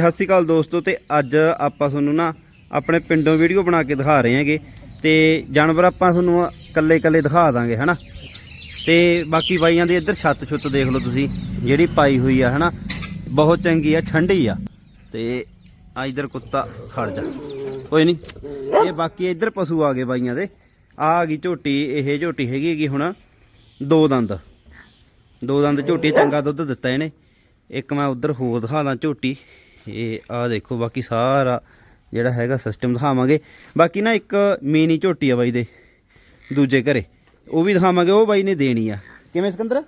ਸਤਿ ਸ਼੍ਰੀ ਅਕਾਲ ਦੋਸਤੋ ਤੇ ਅੱਜ ਆਪਾਂ ਤੁਹਾਨੂੰ ਨਾ ਆਪਣੇ ਪਿੰਡੋਂ ਵੀਡੀਓ ਬਣਾ ਕੇ ਦਿਖਾ ਰਹੇ ਹਾਂਗੇ ਤੇ ਜਾਨਵਰ ਆਪਾਂ ਤੁਹਾਨੂੰ ਕੱਲੇ ਕੱਲੇ ਦਿਖਾ ਦਾਂਗੇ, ਹਨਾ? ਤੇ ਬਾਕੀ ਬਾਈਆਂ ਦੀ ਇੱਧਰ ਛੱਤ ਛੁੱਤ ਦੇਖ ਲਓ ਤੁਸੀਂ, ਜਿਹੜੀ ਪਾਈ ਹੋਈ ਆ, ਹਨਾ? ਬਹੁਤ ਚੰਗੀ ਆ, ਠੰਡੀ ਆ। ਤੇ ਆ ਇਧਰ ਕੁੱਤਾ ਖੜ ਜਾ। ਕੋਈ ਨਹੀਂ ਇਹ ਬਾਕੀ ਇੱਧਰ ਪਸ਼ੂ ਆ ਗਏ ਬਾਈਆਂ ਦੇ। ਆ ਆ ਗਈ ਝੋਟੀ, ਇਹ ਝੋਟੀ ਹੈਗੀ ਹੈਗੀ ਹੁਣ ਦੋ ਦੰਦ। ਦੋ ਦੰਦ ਝੋਟੀ ਚੰਗਾ ਦੁੱਧ ਦਿੱਤਾ ਇਹਨੇ। ਇੱਕ ਮੈਂ ਉਧਰ ਹੋਰ ਦਿਖਾ ਦਾਂ ਝੋਟੀ। ਇਹ ਆ ਦੇਖੋ, ਬਾਕੀ ਸਾਰਾ ਜਿਹੜਾ ਹੈਗਾ ਸਿਸਟਮ ਦਿਖਾਵਾਂਗੇ। ਬਾਕੀ ਨਾ ਇੱਕ ਮੀਨੀ ਝੋਟੀ ਆ ਬਾਈ ਦੇ, ਦੂਜੇ ਘਰੇ। ਉਹ ਵੀ ਦਿਖਾਵਾਂਗੇ, ਉਹ ਬਾਈ ਨੇ ਦੇਣੀ ਆ। ਕਿਵੇਂ ਸਿਕੰਦਰ?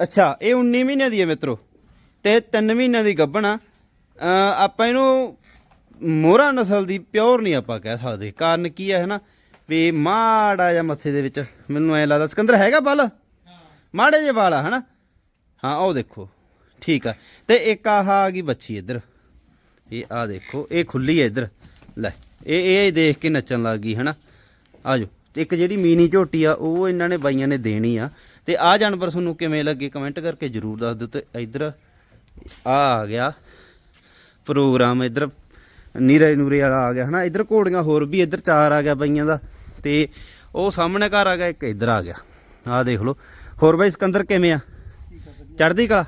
ਅੱਛਾ, ਇਹ 19 ਮਹੀਨੇ ਦੀ ਹੈ ਮਿੱਤਰੋ। ਤੇ 3 ਮਹੀਨਿਆਂ ਦੀ ਗੱਭਣ ਆ। ਆਪਾਂ ਇਹਨੂੰ ਮੋਹਰਾ ਨਸਲ ਦੀ ਪਿਓਰ ਨਹੀਂ ਆਪਾਂ ਕਹਿ ਸਕਦੇ। ਕਾਰਨ ਕੀ ਹੈ ਹਨਾ? ਵੀ ਮਾੜਾ ਜਿਹਾ ਮੱਥੇ ਦੇ ਵਿੱਚ, ਮੈਨੂੰ ਐ ਲੱਗਦਾ, ਸਿਕੰਦਰ ਹੈਗਾ ਬਲ? ਮਾੜੇ ਜਿਹੇ ਵਾਲ ਆ, ਹਨਾ? ਹਾਂ ਉਹ ਦੇਖੋ। ਠੀਕ ਆ। ਤੇ ਇੱਕ ਆਹ ਆ ਗਈ ਬੱਚੀ ਇੱਧਰ। ਇਹ ਆ ਦੇਖੋ, ਇਹ ਖੁੱਲੀ ਹੈ ਇੱਧਰ। ਲੈ, ਇਹ ਇਹ ਦੇਖ ਕੇ ਨੱਚਣ ਲੱਗ ਗਈ, ਹਨਾ? ਆਜੋ ਤੇ ਇੱਕ ਜਿਹੜੀ ਮੀਨੀ ਝੋਟੀ ਆ, ਉਹ ਇਹਨਾਂ ਨੇ ਬਾਈਆਂ ਨੇ ਦੇਣੀ ਆ। ਤੇ ਆ ਜਾਨਵਰ ਤੁਹਾਨੂੰ ਕਿਵੇਂ ਲੱਗੇ? ਕਮੈਂਟ ਕਰਕੇ ਜਰੂਰ ਦੱਸ ਦਿਓ। ਤੇ ਇੱਧਰ ਆ ਆ ਗਿਆ ਪ੍ਰੋਗਰਾਮ ਇੱਧਰ। ਨੀਰੇ ਨੂਰੇ ਵਾਲਾ ਆ ਗਿਆ, ਹਨਾ? ਇੱਧਰ ਘੋੜੀਆਂ ਹੋਰ ਵੀ ਇੱਧਰ ਚਾਰ ਆ ਗਿਆ ਬਾਈਆਂ ਦਾ। ਤੇ ਉਹ ਸਾਹਮਣੇ ਘਰ ਆ ਗਿਆ, ਇੱਕ ਇੱਧਰ ਆ ਗਿਆ। ਆਹ ਦੇਖ ਲਓ। ਹੋਰ ਬਾਈ ਸਿਕੰਦਰ ਕਿਵੇਂ ਆ? ਚੜ੍ਹਦੀ ਕਲਾ?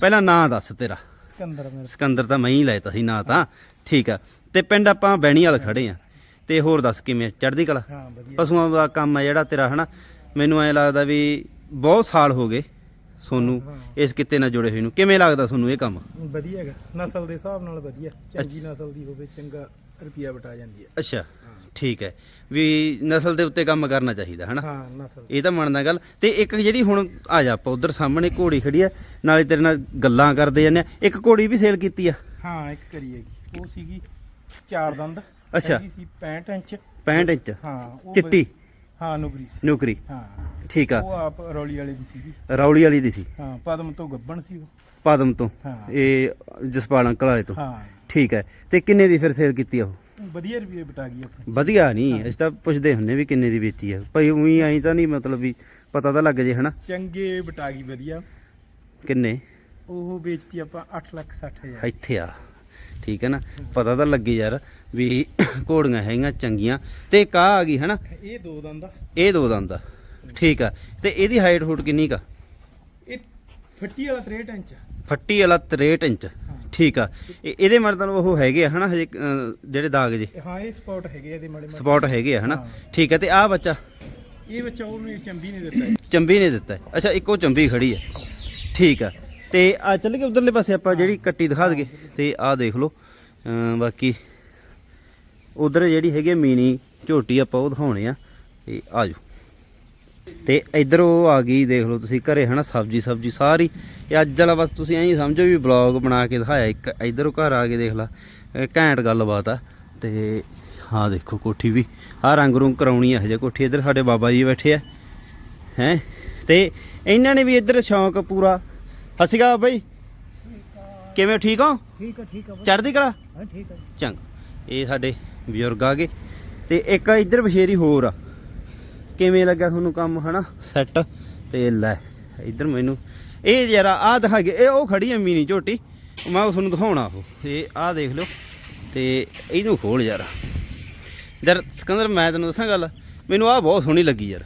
ਪਹਿਲਾਂ ਨਾਂ ਦੱਸ ਤੇਰਾ। ਸਿਕੰਦਰ ਮੇਰੇ ਸਿਕੰਦਰ ਤਾਂ ਮੈਂ ਹੀ ਲੈਤਾ ਸੀ ਨਾਂ ਤਾਂ। ਠੀਕ ਆ। ਤੇ ਪਿੰਡ ਆਪਾਂ ਬੈਣੀ ਵਾਲ ਖੜੇ ਆ। ਤੇ ਹੋਰ ਦੱਸ ਕਿਵੇਂ ਆ? ਚੜ੍ਹਦੀ ਕਲਾ? ਹਾਂ ਵਧੀਆ। ਪਸ਼ੂਆਂ ਦਾ ਕੰਮ ਹੈ ਜਿਹੜਾ ਤੇਰਾ ਹਨਾ? ਮੈਨੂੰ ਐ ਲੱਗਦਾ ਵੀ ਬਹੁਤ ਸਾਲ ਹੋ ਗਏ ਸੋਨੂੰ ਇਸ ਕਿੱਤੇ ਨਾਲ ਜੁੜੇ ਹੋਏ ਨੂੰ। ਕਿਵੇਂ ਲੱਗਦਾ ਤੁਹਾਨੂੰ ਇਹ ਕੰਮ? ਵਧੀਆ ਹੈਗਾ। ਨਸਲ ਦੇ ਹਿਸਾਬ ਨਾਲ ਵਧੀਆ। ਚੰਗੀ ਨਸਲ ਦੀ ਹੋਵੇ ਚੰਗਾ। ਰੁਪਿਆ ਬਟਾ ਜਾਂਦੀ ਹੈ। ਅੱਛਾ ਠੀਕ ਹੈ। ਵੀ ਨਸਲ ਦੇ ਉੱਤੇ ਕੰਮ ਕਰਨਾ ਚਾਹੀਦਾ ਹਨਾ? ਹਾਂ ਨਸਲ ਇਹ ਤਾਂ ਮੰਨਦਾ ਗੱਲ। ਤੇ ਇੱਕ ਜਿਹੜੀ ਹੁਣ ਆ ਜਾ ਆਪਾਂ ਉਧਰ ਸਾਹਮਣੇ ਘੋੜੀ ਖੜੀ ਆ ਨਾਲੇ ਤੇਰੇ ਨਾਲ ਗੱਲਾਂ ਕਰਦੇ ਜਾਂਦੇ ਆ ਇੱਕ ਘੋੜੀ ਵੀ ਸੇਲ ਕੀਤੀ ਆ? ਹਾਂ ਇੱਕ ਕਰੀ ਹੈਗੀ। ਉਹ ਸੀਗੀ ਚਾਰ ਦੰਦ ਅੱਛਾ। ਹੈਗੀ ਸੀ 65 ਇੰਚ। 65 ਇੰਚ। ਹਾਂ ਉਹ ਚਿੱਟੀ? ਹਾਂ ਨੁਕਰੀ ਸੀ। ਨੌਕਰੀ। ਹਾਂ। ਠੀਕ ਆ। ਉਹ ਆਪ ਰੌਲੀ ਵਾਲੇ ਦੀ ਸੀਗੀ। ਰੌਲੀ ਵਾਲੀ ਦੀ ਸੀ। ਹਾਂ ਪਦਮ ਤੋਂ ਗੱਬਣ ਸੀ ਉਹ। ਪਾਦਮ ਤੋਂ। ਹਾਂ। ਇਹ ਜਸਪਾਲ ਅੰਕਲ ਵਾਲੇ ਤੋਂ। ਹਾਂ। ਠੀਕ ਹੈ। ਤੇ ਕਿੰਨੇ ਦੀ ਫਿਰ ਸੇਲ ਕੀਤੀ ਆ ਉਹ? ਵਧੀਆ ਰੁਪਏ ਬਟਾ ਗਈ ਆਪਣੀ। ਵਧੀਆ ਨਹੀਂ ਅਸੀਂ ਤਾਂ ਪੁੱਛਦੇ ਹੁੰਨੇ ਵੀ ਕਿੰਨੇ ਦੀ ਵੇਚੀ ਆ। ਭਾਈ ਉਹੀ ਆਈ ਤਾਂ ਨਹੀਂ ਮਤਲਬ ਵੀ ਪਤਾ ਤਾਂ ਲੱਗ ਜੇ ਹਨਾ? ਚੰਗੇ ਬਟਾ ਗਈ ਵਧੀਆ। ਕਿੰਨੇ? ਉਹ ਵੇਚਤੀ ਆਪਾਂ 8 ਲੱਖ 60 ਹਜ਼ਾਰ। ਇੱਥੇ ਆ। ਠੀਕ ਹੈ ਨਾ? ਪਤਾ ਤਾਂ ਲੱਗੇ ਯਾਰ ਵੀ ਘੋੜੀਆਂ ਹੈਗੀਆਂ ਚੰਗੀਆਂ। ਤੇ ਕਾ ਆ ਗਈ ਹਨਾ? ਇਹ ਦੋ ਦੰਦ ਆ। ਇਹ ਦੋ ਦੰਦ ਆ। ਠੀਕ ਆ। ਤੇ ਇਹਦੀ ਹਾਈਟ ਫੁੱਟ ਕਿੰਨੀ ਕਾ ਇਹ ਫੱਟੀ ਵਾਲਾ 63 ਇੰਚ। ਫੱਟੀ ਵਾਲਾ 63 ਇੰਚ। ਠੀਕ ਆ। ਇਹ- ਇਹਦੇ ਮਤਲਬ ਉਹ ਹੈਗੇ ਆ ਹਨਾ? ਹਜੇ ਜਿਹੜੇ ਦਾਗ ਜੇ। ਹਾਂ ਇਹ ਸਪੌਟ ਹੈਗੇ ਆ ਇਹਦੇ ਮਾੜੇ ਮਾੜੇ। ਸਪੌਟ ਹੈਗੇ ਆ ਹਨਾ। ਠੀਕ ਆ। ਤੇ ਆ ਬੱਚਾ? ਇਹ ਬੱਚਾ ਉਹਨੂੰ ਚੰਬੀ ਨੇ ਦਿੱਤਾ। ਚੰਬੀ ਨੇ ਦਿੱਤਾ। ਅੱਛਾ ਇੱਕੋ ਚੰਬੀ ਖੜੀ ਹੈ ਠੀਕ ਆ। ਤੇ ਆ ਚੱਲ ਕੇ ਉਧਰਲੇ ਪਾਸੇ ਆਪਾਂ ਜਿਹੜੀ ਕੱਟੀ ਦਿਖਾ ਦਈਏ, ਤੇ ਆ ਦੇਖ ਲਓ। ਬਾਕੀ ਉਧਰ ਜਿਹੜੀ ਹੈਗੀ ਆ ਮੀਨੀ ਝੋਟੀ ਆਪਾਂ ਉਹ ਦਿਖਾਉਣੇ ਆ, ਤੇ ਆ ਜਾਓ। ਤੇ ਇੱਧਰ ਉਹ ਆ ਗਈ, ਦੇਖ ਲਓ ਤੁਸੀਂ ਘਰੇ, ਹਨਾ, ਸਬਜੀ ਸਬਜੀ ਸਾਰੀ। ਇਹ ਅੱਜ ਵਾਲਾ ਬਸ ਤੁਸੀਂ ਐਂ ਸਮਝੋ ਵੀ ਬਲੌਗ ਬਣਾ ਕੇ ਦਿਖਾਇਆ, ਇੱਕ ਇੱਧਰੋਂ ਘਰ ਆ ਕੇ ਦੇਖ ਲਾ ਘੈਂਟ ਗੱਲਬਾਤ ਆ। ਤੇ ਹਾਂ ਦੇਖੋ ਕੋਠੀ ਵੀ ਆ ਰੰਗ ਰੂੰਗ ਕਰਾਉਣੀ ਆ ਹਜੇ ਕੋਠੀ, ਇੱਧਰ ਸਾਡੇ ਬਾਬਾ ਜੀ ਬੈਠੇ ਆ, ਹੈ। ਤੇ ਇਹਨਾਂ ਨੇ ਵੀ ਇੱਧਰ ਸ਼ੌਂਕ ਪੂਰਾ ਹਸੀਗਾ ਬਾਈ। ਕਿਵੇਂ ਠੀਕ ਹੋ? ਠੀਕ ਠੀਕ ਆ ਚੜ੍ਹਦੀ ਕਲਾ? ਹਾਂ ਠੀਕ ਆ ਚੰਗ। ਇਹ ਸਾਡੇ ਬਜ਼ੁਰਗ ਆ ਗਏ। ਤੇ ਇੱਕ ਇੱਧਰ ਬਸ਼ੇਰੀ ਹੋਰ ਆ। ਕਿਵੇਂ ਲੱਗਾ ਤੁਹਾਨੂੰ ਕੰਮ ਹਨਾ? ਸੈੱਟ ਤੇ ਲੈ ਇੱਧਰ ਮੈਨੂੰ। ਇਹ ਜਰਾ ਆ ਦਿਖਾ ਗਏ ਇਹ ਉਹ ਖੜੀ ਆ ਮੀਨੀ ਝੋਟੀ। ਮੈਂ ਉਹ ਤੁਹਾਨੂੰ ਦਿਖਾਉਣਾ ਉਹ। ਤੇ ਆਹ ਦੇਖ ਲਿਓ। ਤੇ ਇਹਨੂੰ ਖੋਲ ਯਾਰ ਯਾਰ ਸਿਕੰਦਰ ਮੈਂ ਤੈਨੂੰ ਦੱਸਾਂ ਗੱਲ। ਮੈਨੂੰ ਆਹ ਬਹੁਤ ਸੋਹਣੀ ਲੱਗੀ ਯਾਰ।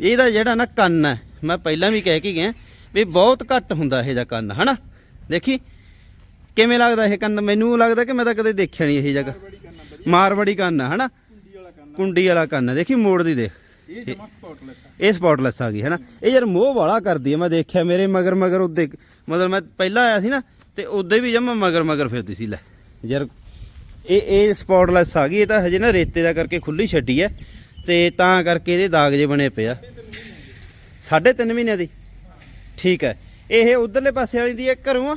ਇਹਦਾ ਜਿਹੜਾ ਨਾ ਕੰਨ ਹੈ ਮੈਂ ਪਹਿਲਾਂ ਵੀ ਕਹਿ ਕੇ ਗਿਆ। ਵੀ ਬਹੁਤ ਘੱਟ ਹੁੰਦਾ ਇਹ ਜਿਹਾ ਕੰਨ ਹਨਾ? ਦੇਖੀ ਕਿਵੇਂ ਲੱਗਦਾ ਇਹ ਕੰਨ? ਮੈਨੂੰ ਲੱਗਦਾ ਕਿ ਮੈਂ ਤਾਂ ਕਦੇ ਦੇਖਿਆ ਨਹੀਂ ਇਹ ਜਗ੍ਹਾ ਮਾਰਵੜੀ ਕੰਨ ਹੈ ਹਨਾ? ਕੁੰਡੀ ਵਾਲਾ ਕੰਨ ਕੁੰਡੀ ਵਾਲਾ ਕੰਨ ਹੈ, ਦੇਖੀ ਮੋੜ ਦੀ ਦੇਖ। ਇਹ ਜਮਾ ਸਪੌਟਲੈਸ ਆ। ਇਹ ਸਪੌਟਲੈਸ ਆ ਗਈ ਹਨਾ? ਇਹ ਯਾਰ ਮੋਹ ਵਾਲਾ ਕਰਦੀ ਹੈ ਮੈਂ ਦੇਖਿਆ ਮੇਰੇ ਮਗਰ ਮਗਰ ਉਹਦੇ ਮਤਲਬ ਮੈਂ ਪਹਿਲਾਂ ਆਇਆ ਸੀ ਨਾ ਤੇ ਉਹਦੇ ਵੀ ਜਮਾ ਮਗਰ ਮਗਰ ਫਿਰਦੀ ਸੀ ਲੈ। ਯਾਰ ਇਹ ਇਹ ਸਪੌਟਲੈਸ ਆ ਗਈ ਇਹ ਤਾਂ ਹਜੇ ਨਾ ਰੇਤੇ ਦਾ ਕਰਕੇ ਖੁੱਲੀ ਛੱਡੀ ਹੈ ਤੇ ਤਾਂ ਕਰਕੇ ਇਹਦੇ ਦਾਗ ਜੇ ਬਣੇ ਆ। ਸਾਢੇ ਤਿੰਨ ਮਹੀਨਿਆਂ ਦੀ। ਠੀਕ ਹੈ। ਇਹ ਉਧਰਲੇ ਪਾਸੇ ਵਾਲੀ ਦੀ ਹੈ ਘਰੋਂ ਆ?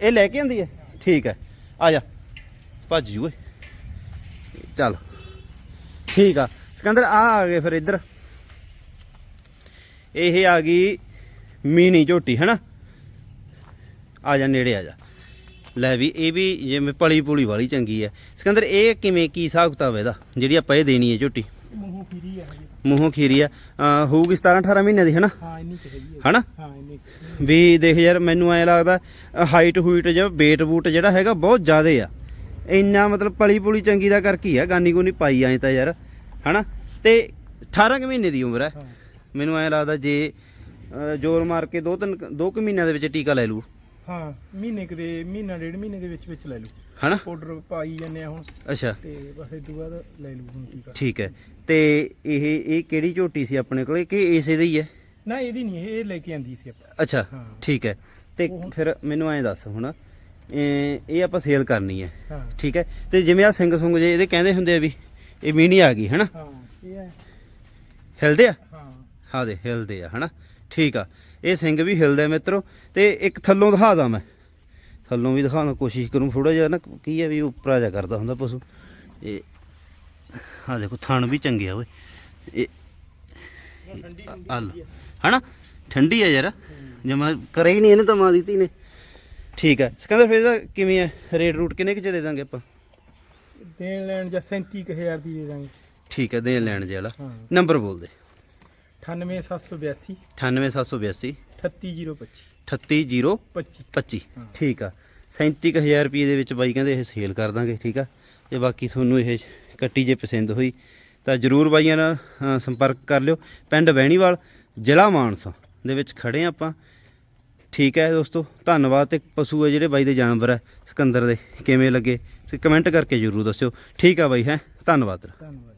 ਇਹ ਲੈ ਕੇ ਆਂਦੀ ਹੈ? ਠੀਕ ਹੈ। ਆ ਜਾ। ਭੱਜ ਓਏ। ਚੱਲ। ਠੀਕ ਆ। ਸਿਕੰਦਰ, ਆ ਆ ਗਏ ਫਿਰ ਇੱਧਰ। ਇਹ ਆ ਗਈ ਮੀਨੀ ਝੋਟੀ ਹੈਨਾ ਆ ਜਾ, ਨੇੜੇ ਆ ਜਾ। ਲੈ ਵੀ, ਇਹ ਵੀ ਜਿਵੇਂ ਪਲੀ ਪੁਲੀ ਵਾਲੀ ਚੰਗੀ ਹੈ। ਸਿਕੰਦਰ, ਇਹ ਕਿਵੇਂ, ਕੀ ਹਿਸਾਬ ਕਿਤਾਬ ਇਹਦਾ? ਜਿਹੜੀ ਆਪਾਂ ਇਹ ਦੇਣੀ ਹੈ ਝੋਟੀ। ਮੂੰਹੋਂ ਖੀਰੀ ਆ। ਅਹ ਹੋਊਗੀ 17 18 ਮਹੀਨੇ ਦੀ ਹੈਨਾ? ਹਾਂ ਇੰਨੀ ਕੁ ਹੈਗੀ ਆ। ਹਨਾ? ਹਾਂ ਇੰਨੀ ਕੁ। ਵੀ ਦੇਖ ਯਾਰ ਮੈਨੂੰ ਐ ਲੱਗਦਾ ਹਾਈਟ ਹੂਈਟ ਜਾਂ weight ਬੂਟ ਜਿਹੜਾ ਹੈਗਾ ਬਹੁਤ ਜ਼ਿਆਦੇ ਆ। ਇੰਨਾ ਮਤਲਬ ਪਲੀ ਪੁਲੀ ਚੰਗੀ ਦਾ ਕਰਕੇ ਹੀ ਆ ਗਾਨੀ ਗੂਨੀ ਪਾਈ ਐ ਤਾਂ ਯਾਰ ਹਨਾ? ਤੇ 18 ਕੁ ਮਹੀਨੇ ਦੀ ਉਮਰ ਹੈ ਹਾਂ। ਮੈਨੂੰ ਐ ਲੱਗਦਾ ਜੇ ਅ, ਜ਼ੋਰ ਮਾਰ ਕੇ ਦੋ ਤਿੰਨ ਦੋ ਕੁ ਮਹੀਨਿਆਂ ਦੇ ਵਿੱਚ ਟੀਕਾ ਲੈ ਲੂ ਹਾਂ ਮਹੀਨੇ ਕੁ ਦੇ ਮਹੀਨਾ ਡੇਢ ਮਹੀਨੇ ਦੇ ਵਿੱਚ ਵਿੱਚ ਲੈ ਲੂ ਹਨਾ? ਪਾਊਡਰ ਪਾਈ ਜਾਂਦੇ ਆ ਹੁਣ। ਅੱਛਾ। ਤੇ ਬਸ ਇਹ ਤੋਂ ਬਾਅਦ ਲੈ ਲੂ ਹੁਣ ਟੀਕਾ ਠੀਕ ਹੈ। ਤੇ ਇਹ ਇਹ ਕਿਹੜੀ ਝੋਟੀ ਸੀ ਆਪਣੇ ਕੋਲੇ ਕਿ ਇਸੇ ਦੀ ਹੀ? ਨਾ ਇਹਦੀ ਨਹੀਂ ਇਹ ਲੈ ਕੇ ਆਂਦੀ ਸੀ ਆਪਾਂ। ਅੱਛਾ ਹਾਂ। ਠੀਕ ਹੈ। ਤੇ ਉਹ ਫਿਰ ਮੈਨੂੰ ਐਂ ਦੱਸ ਹੁਣ ਇਹ ਇਹ ਆਪਾਂ ਸੇਲ ਕਰਨੀ ਹੈ। ਹਾਂ। ਠੀਕ ਹੈ। ਤੇ ਜਿਵੇਂ ਆ ਸਿੰਘ ਸੁੰਗ ਜੇ ਇਹਦੇ ਕਹਿੰਦੇ ਹੁੰਦੇ ਆ ਵੀ ਇਹ ਮੀਨੀ ਆ ਗਈ ਹਨਾ? ਹਾਂ ਇਹ ਹੈ। ਹਿਲਦੇ ਆ? ਹਾਂ। ਹਾਂ ਦੇ ਹਿਲਦੇ ਆ ਹਨਾ? ਠੀਕ ਆ। ਇਹ ਸਿੰਘ ਵੀ ਹਿਲਦੇ ਆ ਮਿੱਤਰੋ ਤੇ ਇੱਕ ਥੱਲੋਂ ਦਿਖਾ ਦਾਂ ਮੈਂ। ਥੱਲੋਂ ਵੀ ਦਿਖਾਉਣ ਦੀ ਕੋਸ਼ਿਸ਼ ਕਰੂੰ ਥੋੜਾ ਜਿਹਾ ਨਾ ਕੀ ਹੈ ਵੀ ਉੱਪਰਾ ਜਾ ਕਰਦਾ ਹੁੰਦਾ ਪਸ਼ੂ। ਇਹ ਹਾਂ ਦੇਖੋ ਥਣ ਵੀ ਚੰਗੇ ਆ ਓਏ। ਇਹ ਹਨਾ? ਠੰਡੀ ਆ ਯਾਰ। ਜਮਾ ਕਰੇ ਹੀ ਨਹੀਂ ਇਹਨੇ ਤਾਂ ਮਾਂ ਦੀ ਧੀ ਨੇ। ਠੀਕ ਹੈ ਸਿਕੰਦਰ ਫਿਰ ਇਹਦਾ ਕਿਵੇਂ ਹੈ ਰੇਟ ਰੂਟ ਕਿੰਨੇ ਕੁ ਚ ਦੇ ਦਾਂਗੇ ਆਪਾਂ? ਦੇਣ ਲੈਣ ਜਾਂ 37000 ਦੀ ਦੇ ਦਾਂਗੇ। ਠੀਕ ਹੈ ਦੇਣ ਲੈਣ ਜੇ ਵਾਲਾ। ਨੰਬਰ ਬੋਲ ਦੇ। 98782 98782 38025 38025 25 ਹਾਂ। ਠੀਕ ਆ। 37000 ਰੁਪਏ ਦੇ ਵਿੱਚ ਬਾਈ ਕਹਿੰਦੇ ਇਹ ਸੇਲ ਕਰ ਦਾਂਗੇ ਠੀਕ ਆ। ਤੇ ਬਾਕੀ ਤੁਹਾਨੂੰ ਇਹ ਕੱਟੀ ਜੇ ਪਸੰਦ ਹੋਈ ਤਾਂ ਜਰੂਰ ਬਾਈਆਂ ਨਾਲ ਸੰਪਰਕ ਕਰ ਲਿਓ। ਪਿੰਡ ਵੈਣੀਵਾਲ ਜ਼ਿਲ੍ਹਾ ਮਾਨਸਾ ਦੇ ਵਿੱਚ ਖੜੇ ਆ ਆਪਾਂ। ਠੀਕ ਹੈ ਦੋਸਤੋ ਧੰਨਵਾਦ ਤੇ ਪਸ਼ੂ ਹੈ ਜਿਹੜੇ ਬਾਈ ਦੇ ਜਾਨਵਰ ਹੈ ਸਿਕੰਦਰ ਦੇ ਕਿਵੇਂ ਲੱਗੇ? ਤੇ ਕਮੈਂਟ ਕਰਕੇ ਜਰੂਰ ਦੱਸਿਓ। ਠੀਕ ਆ ਬਾਈ ਹੈ? ਧੰਨਵਾਦ ਧੰਨਵਾਦ।